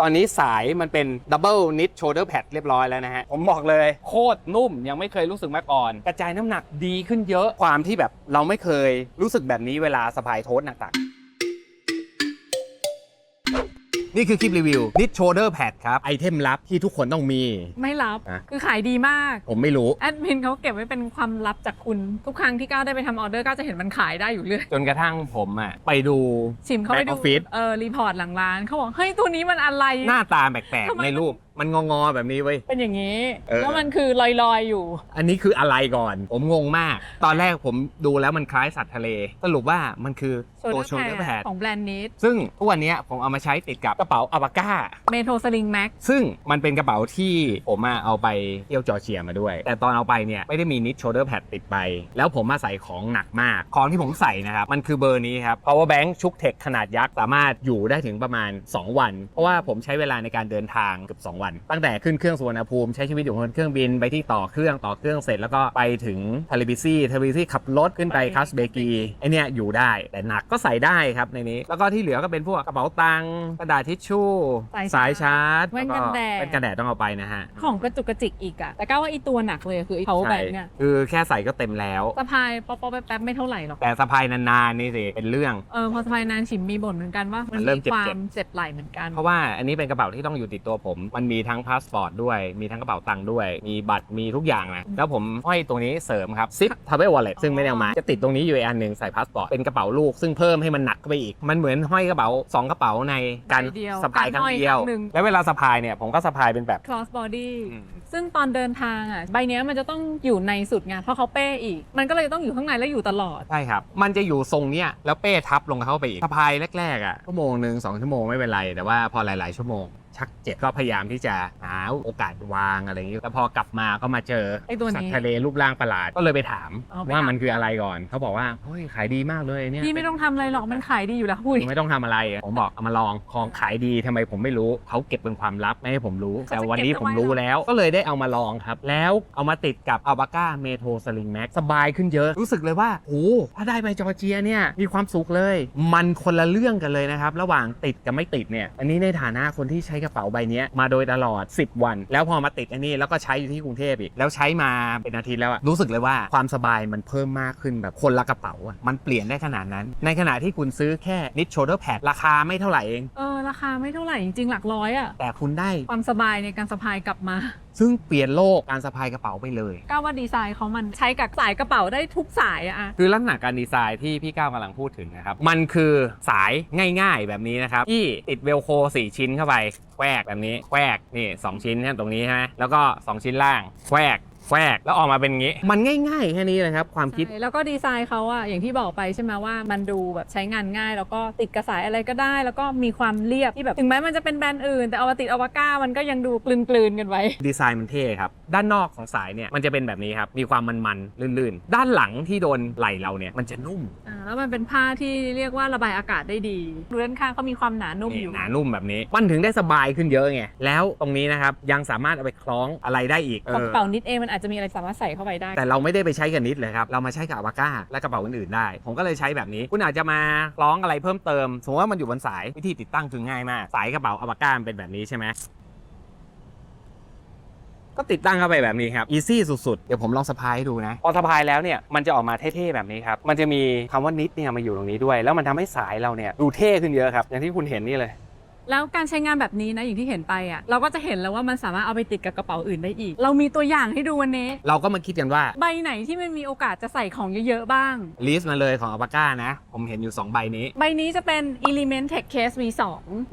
ตอนนี้สายมันเป็นดับเบิลนิดโชเดอร์แพดเรียบร้อยแล้วนะฮะ ผมบอกเลย โคตรนุ่มยังไม่เคยรู้สึกมาก่อน กระจายน้ำหนักดีขึ้นเยอะความที่แบบเราไม่เคยรู้สึกแบบนี้เวลาสะพายโทสหนักๆ นี่คือคลิปรีวิวนิดโชเดอร์แพดครับ ไอเทมลับที่ทุกคนต้องมี ไม่รับ อะ คือขายดีมาก ผมไม่รู้ แอดมินเขาเก็บไว้เป็นความลับจากคุณ ทุกครั้งที่ก้าวได้ไปทำออเดอร์ก้าวจะเห็นมันขายได้อยู่เรื่อยจนกระทั่งผมอะไปดู ชิมเขาไป Back ดู office เออรีพอร์ตหลังร้านเขาบอกเฮ้ยตัวนี้มันอะไร หน้าตาแปลกทำไม ๆในรูป มันงอๆแบบนี้เว้ย เป็นอย่างนี้ เออ แล้วมันคือลอยๆอยู่ อันนี้คืออะไรก่อน ผมงงมาก ตอนแรกผมดูแล้วมันคล้ายสัตว์ทะเล สรุปว่ามันคือตัวโช shoulder เดอร์แพ pad ดของแบรนด์นิดซึ่งทุกวันนี้ผมเอามาใช้ติดกับกระเป๋าอ v าก้า เมโทสลิงแม็กซึ่งมันเป็นกระเป๋าที่ผมอะเอาไปเที่ยวจอร์เจียมาด้วย แต่ตอนเอาไปเนี่ยไม่ได้มีนิดโชเดอร์แพดติดไป แล้วผมมาใส่ของหนักมาก ของที่ผมใส่นะครับ มันคือเบอร์นี้ครับ power bank ชุกเทคขนาดยักษ์ สามารถอยู่ได้ถึงประมาณ 2 วัน เพราะว่าผมใช้เวลาในการเดินทางเกือบ2วันตั้งแต่ขึ้นเครื่องสุวรรณภูมิใช้ชีวิตอยู่บนเครื่องบินไปที่ต่อเครื่องต่อเครื่องเสร็จแล้วก็ไปถึงทาริบิซี่ทาริบิซี่ขับรถขึ้นไปคัสเบกีไอเนี่ยอยู่ได้แต่หนักก็ใส่ได้ครับในนี้ แล้วก็ที่เหลือก็เป็นพวกกระเป๋าตังค์กระดาษทิชชู่สายสายชาร์จแว่นล้วกันแดดแว่นกันแดดต้องเอาไปนะฮะของกระจุกกระจิกอีกอะแต่ก้าวว่าอีตัวหนักเลยคือไอ้ power ใช่ bank เนี่ยคือแค่ใส่ก็เต็มแล้วสะพายป๊อปๆแป๊บๆไม่เท่าไหร่หรอกแต่สะพายนานๆนี่สิเป็นเรื่องเออพอสะพายนานฉิมมีบ่นเหมือนกันว่ามันมันเริ่มีมเจ็บๆความเจ็บไหล่เหมือนกัน เพราะว่าอันนี้เป็นกระเป๋าที่ต้องอยู่ติดตัวผมมันมีทั้งพาสปอร์ตด้วย มีทั้งกระเป๋าตังค์ด้วย มีบัตร มีทุกอย่างนะ แล้วผมห้อยตรงนี้เสริมครับซิปทาวเวลวอลเล็ตซึ่งไม่ได้เอามา จะติดตรงนี้อยู่อีกอันหนึ่งใส่พาสปอร์ต เป็นกระเป๋าลูก ซึ่งเพิ่มให้มันหนักเข้าไปอีก มันเหมือนห้อยกระเป๋าสองกระเป๋าในการใบเดียวสะพายครั้งการห้อยเดียวครั้งหนึ่ง แล้วเวลาสะพายเนี่ยผมก็สะพายเป็นแบบ cross body อืมซึ่งตอนเดินทางอะใบเนี้ยมันจะต้องอยู่ในสุดไงเพราะเขาเป้อีก มันก็เลยต้องอยู่ข้างในและอยู่ตลอด ใช่ครับ มันจะอยู่ทรงเนี้ยแล้วเป้ทับลงเข้าไปอีกสะพายแรกๆอะชั่วโมงหนึ่งสองชั่วโมงไม่เป็นไร แต่ว่าพอหลาย ๆ ชั่วโมง ชักเจ็บก็พยายามที่จะหาโอกาสวางอะไรอย่างนี้แต่พอกลับมาก็มาเจอไอ้ตัวนี้สัตว์ทะเลรูปร่างประหลาดก็เลยไปถามเอาไป ว่าถามมันคืออะไรก่อนเขาบอกว่าเฮ้ยขายดีมากเลยเนี่ย พี่ไม่ต้องทำอะไรหรอกมันขายดีอยู่แล้วพุ้ยไม่ต้องทำอะไรอะผมบอกเอามาลอง ของขายดีทำไมผมไม่รู้ เขาเก็บเป็นความลับไม่ให้ผมรู้ เขาจะแต่วันนี้เก็บผมเอาไว้รู้แล้ว ก็เลยได้เอามาลองครับ แล้วเอามาติดกับอัลบาก้าเมโทรสลิงแม็กสบายขึ้นเยอะ รู้สึกเลยว่าโอ้ถ้าได้ไปจอร์เจียเนี่ย มีความสุขเลย มันคนละเรื่องกันเลยนะครับ ระหว่างติดกับไม่ติดเนี่ย อันนี้ในฐานะคนที่ใช้กระเป๋าใบเนี้ยมาโดยตลอด 10 วัน แล้วพอมาติดอันนี้แล้วก็ใช้อยู่ที่กรุงเทพอีกแล้วใช้มาเป็นอาทิตย์แล้วอะรู้สึกเลยว่าความสบายมันเพิ่มมากขึ้นแบบคนละกระเป๋าอะมันเปลี่ยนได้ขนาดนั้น ในขณะที่คุณซื้อแค่นิดโชเดอร์แพดราคาไม่เท่าไหร่เองเออราคาไม่เท่าไหร่จริงๆหลักร้อยอะแต่คุณได้ความสบายในการสะพายกลับมา ซึ่งเปลี่ยนโลกการสะพายกระเป๋าไปเลย ก้าวว่าดีไซน์เขามันใช้กับสายกระเป๋าได้ทุกสายอะอะคือลักษณะการดีไซน์ที่พี่ก้าวกำลังพูดถึงนะครับ มันคือสายง่ายๆแบบนี้นะครับ ที่ติดเวลโค4ชิ้นเข้าไปแควกแบบนี้แควกนี่สองชิ้นตรงนี้ใช่ไหมแล้วก็ 2 ชิ้นล่างแควก แควกแล้วออกมาเป็นอย่างนี้ มันง่ายๆแค่นี้เลยครับ ความคิด ใช่แล้วก็ดีไซน์เขาอะอย่างที่บอกไปใช่ไหมว่ามันดูแบบใช้งานง่าย แล้วก็ติดกระสายอะไรก็ได้ แล้วก็มีความเรียบที่แบบถึงแม้มันจะเป็นแบรนด์อื่น แต่เอามาติดอวก้ามันก็ยังดูกลืนๆกันไว้ ดีไซน์มันเท่ครับ ด้านนอกของสายเนี่ยมันจะเป็นแบบนี้ครับ มีความมันๆ ลื่นๆ ด้านหลังที่โดนไหล่เราเนี่ยมันจะนุ่มอ่าแล้วมันเป็นผ้าที่เรียกว่าระบายอากาศได้ดีดูด้านข้างเขามีความหนานุ่มนี่อยู่หนานุ่มแบบนี้ มันถึงได้สบายขึ้นเยอะไง แล้วตรงนี้นะครับยังสามารถเอาไปคล้องอะไรได้อีกเอของอกระเป๋านิดเองมันอาจจะมีอะไรสามารถใส่เข้าไปได้ แต่เราไม่ได้ไปใช้กับนิดเลยครับ เรามาใช้กับอวาก้าและกระเป๋าอื่นๆได้ ผมก็เลยใช้แบบนี้ คุณอาจจะมาคล้องอะไรเพิ่มเติม สมมติว่ามันอยู่บนสายวิธีติดตั้งคือง่ายมาก สายกระเป๋าอวาก้ามันเป็นแบบนี้ใช่ไหมก็ติดตั้งเข้าไปแบบนี้ครับ อีซี่สุดๆ เดี๋ยวผมลองสะพายให้ดูนะ พอสะพายแล้วเนี่ย มันจะออกมาเท่ๆ แบบนี้ครับ มันจะมีคำว่านิดเนี่ยมาอยู่ตรงนี้ด้วย แล้วมันทำให้สายเราเนี่ยดูเท่ขึ้นเยอะครับ อย่างที่คุณเห็นนี่เลย แล้วการใช้งานแบบนี้นะอย่างที่เห็นไปอะเราก็จะเห็นแล้วว่ามันสามารถเอาไปติดกับกระเป๋าอื่นได้อีก เรามีตัวอย่างให้ดูวันนี้ เราก็มาคิดกันว่า ใบไหนที่มันมีโอกาสจะใส่ของเยอะๆบ้าง ลิสต์มาเลยของอวาก้านะ ผมเห็นอยู่สองใบนี้ ใบนี้จะเป็น Element Tech Case V2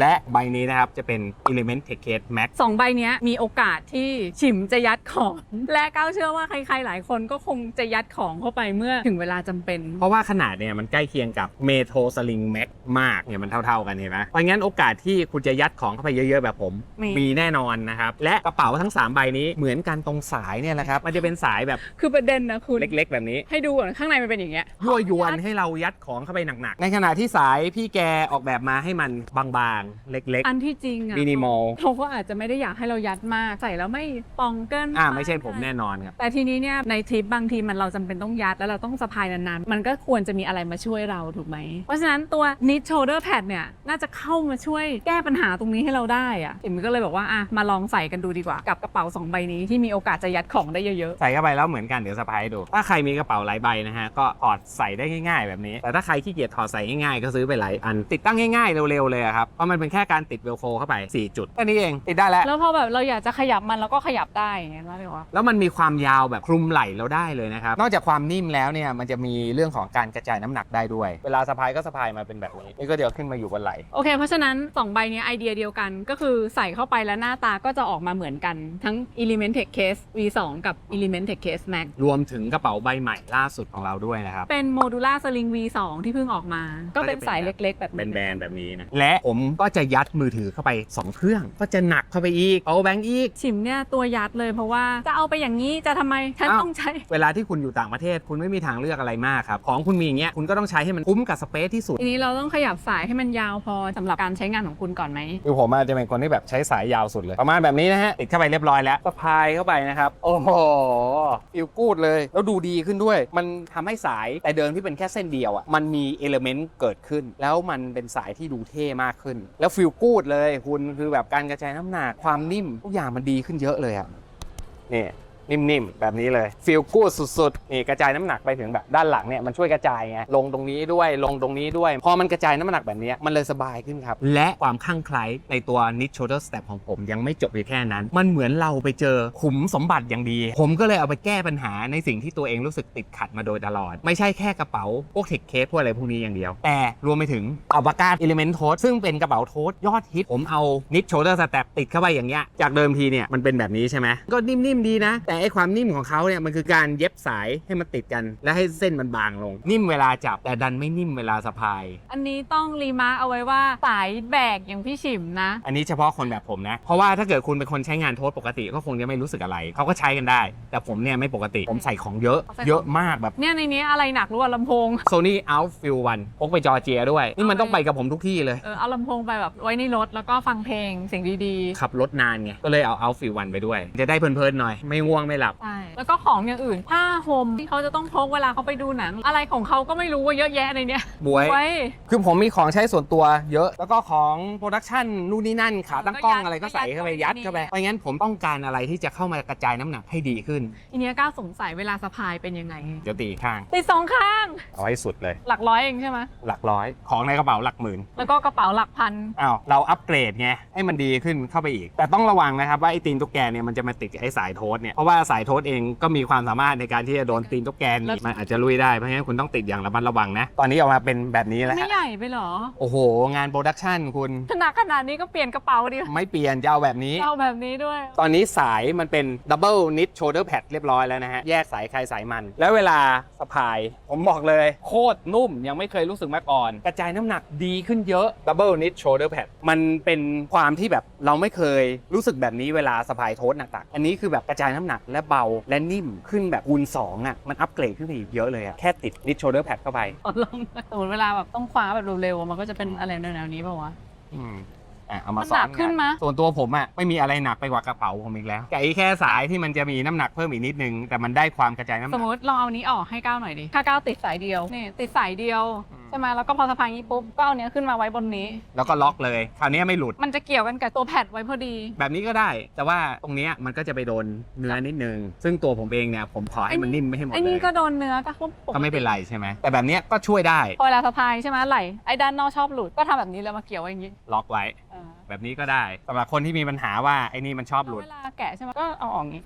และใบนี้นะครับ จะเป็น Element Tech Case Max สองใบเนี้ยมีโอกาสที่ฉิมจะยัดของ และก้าวเชื่อว่าใครๆหลายคนก็คงจะยัดของเข้าไปเมื่อถึงเวลาจำเป็น เพราะว่าขนาดเนี่ยมันใกล้เคียงกับเมโทรสลิงแม็กมากเนี่ยมันเท่าๆกันเห็นไหมเพราะงั้นโอกาสที่คุณจะยัดของเข้าไปเยอะ ๆ แบบผมมีมี แน่นอนนะครับและกระเป๋าทั้ง 3 ใบนี้เหมือนกันตรงสายเนี่ยแหละครับมันจะเป็นสายแบบคือประเด็นนะคุณเล็ก ๆ แบบนี้ให้ดูก่อนข้างในมันเป็นอย่างเงี้ยยั่วยวนให้เรายัดของเข้าไปหนักๆในขณะที่สายพี่แกออกแบบมาให้มันบางๆเล็ก อันที่จริงอะมินิมอลเขาก็อาจจะไม่ได้อยากให้เรายัดมากใส่แล้วไม่ปองเกินๆอ่าปไม่ใช่ผมแน่นอนครับ แต่ทีนี้เนี่ยในทริปบางทีมันเราจำเป็นต้องยัด แล้วเราต้องสะพายนานๆ มันก็ควรจะมีอะไรมาช่วยเราถูกไหม เพราะฉะนั้นตัว knit shoulder pad เนี่ย น่าจะเข้ามาช่วยแก้ก้ปัญหาตรงนี้ให้เราได้อะอิ่มก็เลยบอกว่าอะมาลองใส่กันดูดีกว่ากับกระเป๋าสองใบนี้ที่มีโอกาสจะยัดของได้เยอะใส่เข้าไปแล้วเหมือนกันเดี๋ยวสะพายให้ดู ถ้าใครมีกระเป๋าหลายใบนะฮะก็ถอดใส่ได้ง่ายๆ แบบนี้ แต่ถ้าใครขี้เกียจถอดใส่ง่ายๆก็ซื้อไปหลายอันติดตั้งง่ายๆเร็วๆเลยอะครับเพราะมันเป็นแค่การติดเวลโคเข้าไป 4 จุดแค่นี้เองติดได้แล้วๆแล้วพอแบบเราอยากจะขยับมันเราก็ขยับได้อย่างเงี้ยว่าเลยว่าแล้วมันมีความยาวแบบคลุมไหล่เราได้เลยนะครับนอกจากความนิ่มแล้วเนี่ยมันจะมีเรื่องของการกระจายน้ำหนักได้ด้วย เวลาสะพายก็สะพายมาเป็นแบบนี้นี่ก็เดี๋ยวขึ้นมาอยู่บนไหล่โอเค เพราะฉะนั้น2ใบเนี้ยไอเดียเดียวกัน ก็คือใส่เข้าไปแล้วหน้าตาก็จะออกมาเหมือนกัน ทั้ง Element Tech Case V2 กับ Element Tech Case Max รวมถึงกระเป๋าใบใหม่ล่าสุดของเราด้วยนะครับ เป็น Modular Sling V2 ที่เพิ่งออกมา ก็เป็นสายเล็กๆ แบบเป็นนี้แบรนด์แบบนี้นะ และผมก็จะยัดมือถือเข้าไป 2 เครื่อง ก็จะหนักเข้าไปอีกเอาแบงค์อีกชิมเนี่ยตัวยัดเลยเพราะว่าจะเอาไปอย่างนี้จะทำไมฉันอ้าวต้องใช้ เวลาที่คุณอยู่ต่างประเทศคุณไม่มีทางเลือกอะไรมากครับของคุณมีอย่างเงี้ยคุณก็ต้องใช้ให้มันคุ้มกับสเปซที่สุดทีนี้เราต้องขยับสายให้มันยาวพอสำหรับการใช้งานของคุณก่อนไหม คือผมอาจจะเป็นคนที่แบบใช้สายยาวสุดเลย ประมาณแบบนี้นะฮะ ติดเข้าไปเรียบร้อยแล้วสะพายเข้าไปนะครับ โอ้โหฟิลกูดเลย แล้วดูดีขึ้นด้วย มันทำให้สายแต่เดิมที่เป็นแค่เส้นเดียวอะมันมีเอลเมนต์เกิดขึ้น แล้วมันเป็นสายที่ดูเท่มากขึ้น แล้วฟิลกูดเลยคุณคือแบบการกระจายน้ำหนักความนิ่มทุกอย่างมันดีขึ้นเยอะเลยอะนี่ นิ่มๆ แบบนี้เลยฟีลกูดสุดๆนี่กระจายน้ำหนักไปถึงแบบด้านหลังเนี่ยมันช่วยกระจายไงลงตรงนี้ด้วยลงตรงนี้ด้วย พอมันกระจายน้ำหนักแบบนี้มันเลยสบายขึ้นครับ และความคลั่งไคล้ในตัว Knit Shoulder Strap ของผมยังไม่จบเพียงแค่นั้น มันเหมือนเราไปเจอขุมสมบัติอย่างดี ผมก็เลยเอาไปแก้ปัญหาในสิ่งที่ตัวเองรู้สึกติดขัดมาโดยตลอด ไม่ใช่แค่กระเป๋าพวกเทคเคสพวกอะไรพวกนี้อย่างเดียว แต่รวมไปถึงอัลปาก้า Element Tote ซึ่งเป็นกระเป๋าโทสยอดฮิตผมเอา Knit Shoulder Strap ติดเข้าไปอย่างเงี้ยจากเดิมทีเนี่ยมันเป็นแบบนี้ใช่ไหมก็นิ่มๆดีนะแต่ไอความนิ่มของเขาเนี่ยมันคือการเย็บสายให้มันติดกัน และให้เส้นมันบางลง นิ่มเวลาจับแต่ดันไม่นิ่มเวลาสะพาย อันนี้ต้องรีมาร์คเอาไว้ว่าสายแบกอย่างพี่ฉิมนะ อันนี้เฉพาะคนแบบผมนะ เพราะว่าถ้าเกิดคุณเป็นคนใช้งานโทษปกติก็คงจะไม่รู้สึกอะไร เขาก็ใช้กันได้ แต่ผมเนี่ยไม่ปกติ ผมใส่ของเยอะใส่ของเยอะมากแบบ เนี่ยในนี้อะไรหนักรู้ว่าลำโพง Sony Outfield 1พกไปจอร์เจียด้วย นี่มันต้องไปกับผมทุกที่เลย เออเอาลำโพงไปแบบไว้ในรถแล้วก็ฟังเพลงเสียงดีขับรถนานไง ก็เลยเอา Outfield 1ไปด้วย จะได้เพลินๆหน่อย ไม่ง่วงไม่หลับๆใช่แล้วก็ของอย่างอื่น ผ้าห่มที่เขาจะต้องพกเวลาเขาไปดูหนัง อะไรของเขาก็ไม่รู้ว่าเยอะแยะในเนี้ยบวย ไว้ คือผมมีของใช้ส่วนตัวเยอะ แล้วก็ของโปรดักชันนู่นนี่นั่นขาตั้งกล้องอะไรก็ใส่เข้าไปยัดเข้าไปเพราะงั้นผมต้องการอะไรที่จะเข้ามากระจายน้ำหนักให้ดีขึ้น ทีเนี้ยก้าวสงสัยเวลาสะพายเป็นยังไงเดี๋ยวตีอีกข้าง ติดสองข้าง เอาให้สุดเลย หลักร้อยเองใช่ไหมหลักร้อย ของในกระเป๋าหลักหมื่น แล้วก็กระเป๋าหลักพัน อ้าวเราอัปเกรดไงให้มันดีขึ้นเข้าไปอีก แต่ต้องระวังนะครับว่าไอ้ตีนตุ๊กแกเนี่ยมันจะมาติดกับไอ้สายโทสเนี่ยเพราะว่าสายโทสเองก็มีความสามารถในการที่จะโดนตีนตุ๊กแกหนี่มันอาจจะลุยได้เพราะงั้นคุณต้องติดอย่างระมัดระวังนะ ตอนนี้ออกมาเป็นแบบนี้แล้วไม่ฮะใหญ่ไปเหรอ โอ้โห งานโปรดักชันคุณขนาดขนาดนี้ก็เปลี่ยนกระเป๋าดิไม่เปลี่ยนจะเอาแบบนี้เอาแบบนี้ด้วย ตอนนี้สายมันเป็นดับเบิลนิ t โชเดอร์แพดเรียบร้อยแล้วนะฮะแยกสายใครสายมัน แล้วเวลาสะพาย ผมบอกเลย โคตรนุ่มยังไม่เคยรู้สึกมาก่อน กระจายน้ำหนักดีขึ้นเยอะดับเบิลนิ t โชเดอร์แพดมันเป็นความที่แบบเราไม่เคยรู้สึกแบบนี้เวลาสะพายโทสหนักๆอันนี้คือแบบกระจายน้ำหนักและเบาและนิ่มขึ้นแบบคูณ2อะมันอัปเกรดขึ้นไปอีกเยอะเลยอะแค่ติดนิ t โชเดอร์แพดเข้าไปตอนลงสมมติเวลาแบบต้องคว้าแบบเร็วๆมันก็จะเป็นอะไรแนวๆนี้ป่าวะอืมอะเอามามันซ้หอนันกขึ้นมะ ส่วนตัวผมอะไม่มีอะไรหนักไปกว่ากระเป๋าผมอีกแล้วไก่แค่สายที่มันจะมีน้ำหนักเพิ่มอีกนิดนึงแต่มันได้ความกระจายน้ำหสนัมกมติลองเอานี้ออกให้ก้าวหน่อยดิถ้าก้าวติดสายเดียวนี่ติดสายเดียว อืม ใช่ไหมแล้วก็พอสะพายนี้ปุ๊บก็เอาเนี้ยขึ้นมาไว้บนนี้ แล้วก็ล็อกเลยคราวนี้ไม่หลุด มันจะเกี่ยวกันกับตัวแพดไว้พอดี แบบนี้ก็ได้ แต่ว่าตรงเนี้ยมันก็จะไปโดนเนื้อนิดนึง ซึ่งตัวผมเองเนี่ยผมขอให้มันนิ่มไม่ให้หมดไอ้เลนี่ย ก็โดนเนื้อก็ปุ๊บก็ไม่เป็นไรใช่ไหม แต่แบบเนี้ยก็ช่วยได้ พอเวลาสะพายใช่ไหมไหลไอ้ด้านนอกชอบหลุดก็ทำแบบนี้แล้วมาเกี่ยวไว้อย่างนี้ล็อกไว้เออแบบนี้ก็ได้สำหรับคนที่มีปัญหาว่าไอ้นี่มันชอบหลุด แล้วเวลาแกะใช่ไหมก็เอาออกอย่างนี้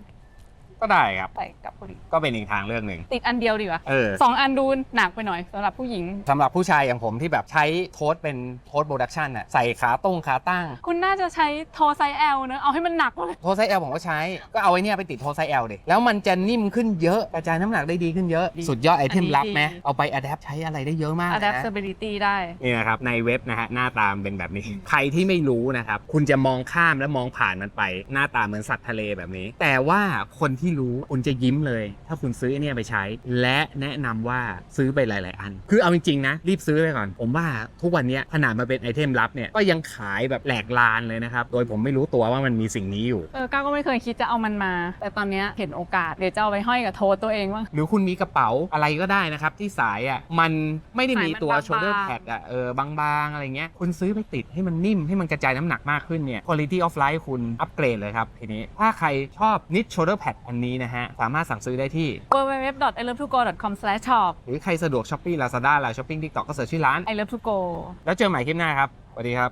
ก็ได้ครับ ใส่กลับพอดีก็เป็นอีกทางเรื่องหนึ่งติดอันเดียวดีกว่าเออสองอันดูหนักไปหน่อยสำหรับผู้หญิง สำหรับผู้ชายอย่างผมที่แบบใช้โทสเป็นโทสโปรดักชันอะใส่ขาตรงขาตั้ง คุณน่าจะใช้โทรไซส์ L เนอะเอาให้มันหนักเลย โทสไซส์ L ผมก็ใช้ ก็เอาไอ้เนี่ยไปติดโทสไซส์ L ดิแล้วมันจะนิ่มขึ้นเยอะ กระจายน้ำหนักได้ดีขึ้นเยอะ ดีสุดยอดไอเทมอันนี้ลับไหมดี เอาไปอัดแอปใช้อะไรได้เยอะมากนะ adaptability ได้ นี่นะครับในเว็บนะฮะหน้าตามนเป็นแบบนี้ ใครที่ไม่รู้นะครับ คุณจะมองข้ามและมองผ่านมันไป หน้าตาเหมือนสัตว์ทะเลแบบนี้ แต่ว่าคนที่รู้คุณจะยิ้มเลย ถ้าคุณซื้อไอเนี่ยไปใช้ และแนะนำว่าซื้อไปหลาย ๆ อัน คือเอาจริง ๆ นะ รีบซื้อไปก่อน ผมว่าทุกวันเนี้ยขนาดมาเป็นไอเทมลับเนี่ยก็ยังขายแบบแหลกลานเลยนะครับ โดยผมไม่รู้ตัวว่ามันมีสิ่งนี้อยู่ เออก้าวก็ไม่เคยคิดจะเอามันมา แต่ตอนเนี้ยเห็นโอกาสเดี๋ยวจะเอาไปห้อยกับโทสตัวเองว่างหรือคุณมีกระเป๋าอะไรก็ได้นะครับ ที่สายอะมันไม่ได้มีตัวสายมันบางๆ shoulder pad อะเออบางๆอะไรเงี้ยคุณซื้อไปติดให้มันนิ่มให้มันกระจายน้ำหนักมากขึ้นเนี่ย quality of life คุณอัปเกรดเลยครับทีนี้ถ้าใครชอบ knit shoulder pad อันนี้นะฮะ สามารถสั่งซื้อได้ที่ www.ilovetogo.com/shop หรือใครสะดวก Shopee Lazada ไลน์ Shopping TikTok ก็เสิร์ชชื่อร้าน I love to go แล้วเจอใหม่คลิปหน้าครับสวัสดีครับ